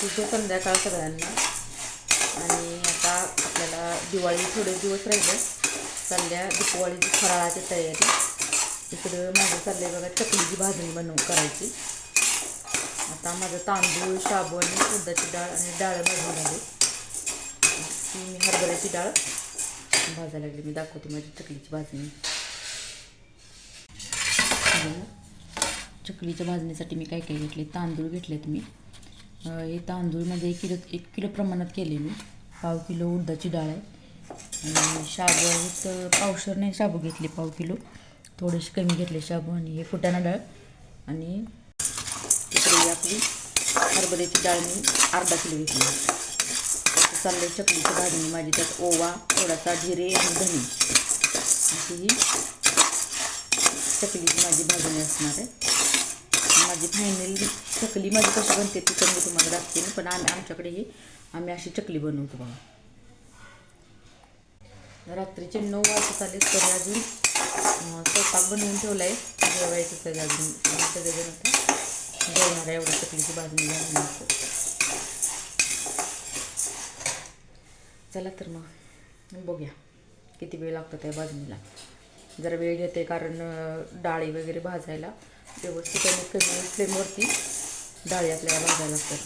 शुभ संध्याकाळ सगळ्यांना. आणि आता आपल्याला दिवाळी थोडे दिवस राहिले. चालल्या दीपवाळीची फराळाची तयारी. इकडं माझं चालले बघा चकलीची भाजणी बनवून करायची. आता माझं तांदूळ साबण आणि डाळ आणि डाळ भाजून झाली. ती मी हरभऱ्याची डाळ भाजायला लागली. मी दाखवते माझी चकलीची भाजणी. चकलीच्या भाजणीसाठी मी काय काय घेतले? तांदूळ घेतलेत मी. हे तांदूळ म्हणजे एक किलो एक किलो प्रमाणात केले मी. पाव किलो उडदाची डाळ आहे. आणि शाबू आहेत नाही शाबू घेतले पाव किलो. थोडेसे कमी घेतले शाबू आणि हे फुटाणा डाळ. आणि तिकडे आपली हरभऱ्याची डाळ मी अर्धा किलो घेतली. चालले चकलीची भाजी माझी त्यात ओवा थोडासा जिरे आणि धने. अशी ही चकलीची माझी भाजणी असणार आहे. माझी फायनल चकली माझी कशी बनते ती पण मी तुम्हाला दाखवेन पण आम्ही आमच्याकडे ही आम्ही अशी चकली बनवतो बघा. रात्रीचे नऊ वाजता आले तरी अजून अं, स्वयंपाक बनवून ठेवला आहे जेवायचं सगळं अजून सगळेजण आता जेवणार आहे एवढी चकलीची भाजणी चला तर मग बघूया किती वेळ लागतो त्या भाजणीला. जरा वेळ घेते कारण डाळी वगैरे भाजायला. व्यवस्थित आणि कमी फ्लेमवरती डाळी आपल्याला भाजायला लागतात.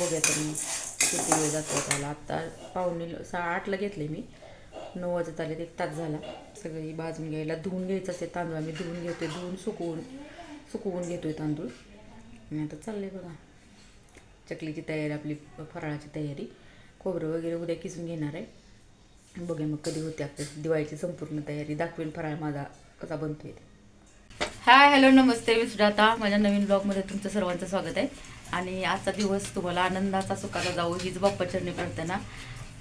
बघूया तर मग किती वेळ जातो त्याला. आत्ता पावणे सहा आठला घेतले मी. नऊ वाजत आले एक तास झाला. सगळी भाजून घ्यायला धुवून घ्यायचं असते तांदूळ. आम्ही धुवून घेतोय. धुवून सुकवून सुकवून घेतोय तांदूळ. आणि आता चाललंय बघा. चकलीची तयारी आपली फराळाची तयारी. खोबरं वगैरे उद्या किसून घेणार आहे. बघूया मग कधी होते आपली दिवाळीची संपूर्ण तयारी. दाखवेन फराळ माझा कसा बनतोय. ते हाय हॅलो नमस्ते मी सुजाता. माझ्या नवीन ब्लॉगमध्ये तुमचं सर्वांचं स्वागत आहे. आणि आजचा दिवस तुम्हाला आनंदाचा सुखाचा जाऊ हीच बाप्पा चरणी प्रार्थना.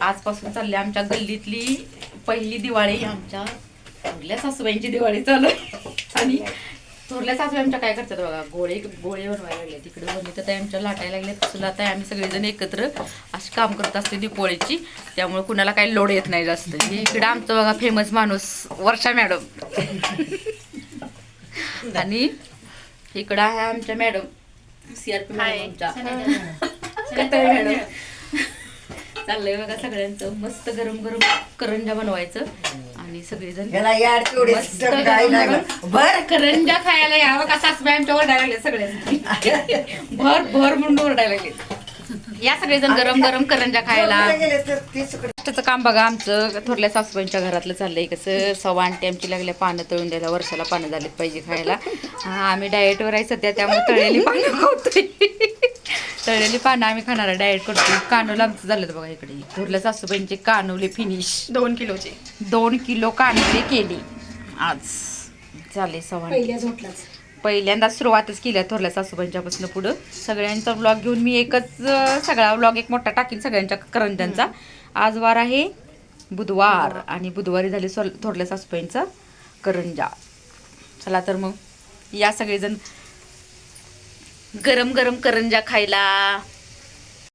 आजपासून चालली आमच्या गल्लीतली पहिली दिवाळी. आमच्या थोरल्या सासूबाईंची दिवाळी चालू आहे. आणि थोरल्या सासूबाई आमच्या काय करतात बघा गोळे गोळे बनवायला लागले. तिकडे बनली तर आमच्या लाटायला लागले. तसं आता आम्ही सगळेजण एकत्र अशी काम करत असते दिपोळीची. त्यामुळे कुणाला काही लोड येत नाही जास्त. हे इकडं आमचं बघा फेमस माणूस वर्षा मॅडम. आणि इकडं आहे आमच्या मॅडम सीआरपी मॅडम आमच्या. कताळे मॅडम. चाललंय बघा सगळ्यांचं मस्त गरम गरम करंजा बनवायचं. आणि सगळेजण बर करंजा खायला यावं का सासूबाई आमच्या ओरडायला लागले सगळे भर भर म्हणून ओरडायला लागले. या सगळेजण गरम गरम करंजा खायला. त्याचं काम बघा आमचं थोरल्या सासूबाईंच्या घरातलं चाललंय. कसं सव्वा आंटी आमची लागल्या पानं तळून द्यायला वर्षाला पानं झालीत पाहिजे खायला. हा आम्ही डाएटवर आहे सध्या त्यामुळे तळलेली पानं खातोय. तळलेली पानं आम्ही खाणार आहे डाएट करतो कानोला आमचं झालं बघा इकडे. थोरल्या सासूबाईंचे कानोले फिनिश दोन किलोचे. दोन किलो कानोले केली. आज. झाले सव्वा पहिल्यांदा सुरुवातच केल्या थोरल्या सासूबाईंच्यापासून पुढं. सगळ्यांचा व्लॉग घेऊन मी एकच सगळा व्लॉग एक मोठा टाकीन सगळ्यांच्या करंज्यांचा. आज वार आहे बुधवार आणि बुधवारी झाले सॉल थोरल्या सासूबाईंचा करंजा. चला तर मग या सगळेजण गरम गरम करंजा खायला.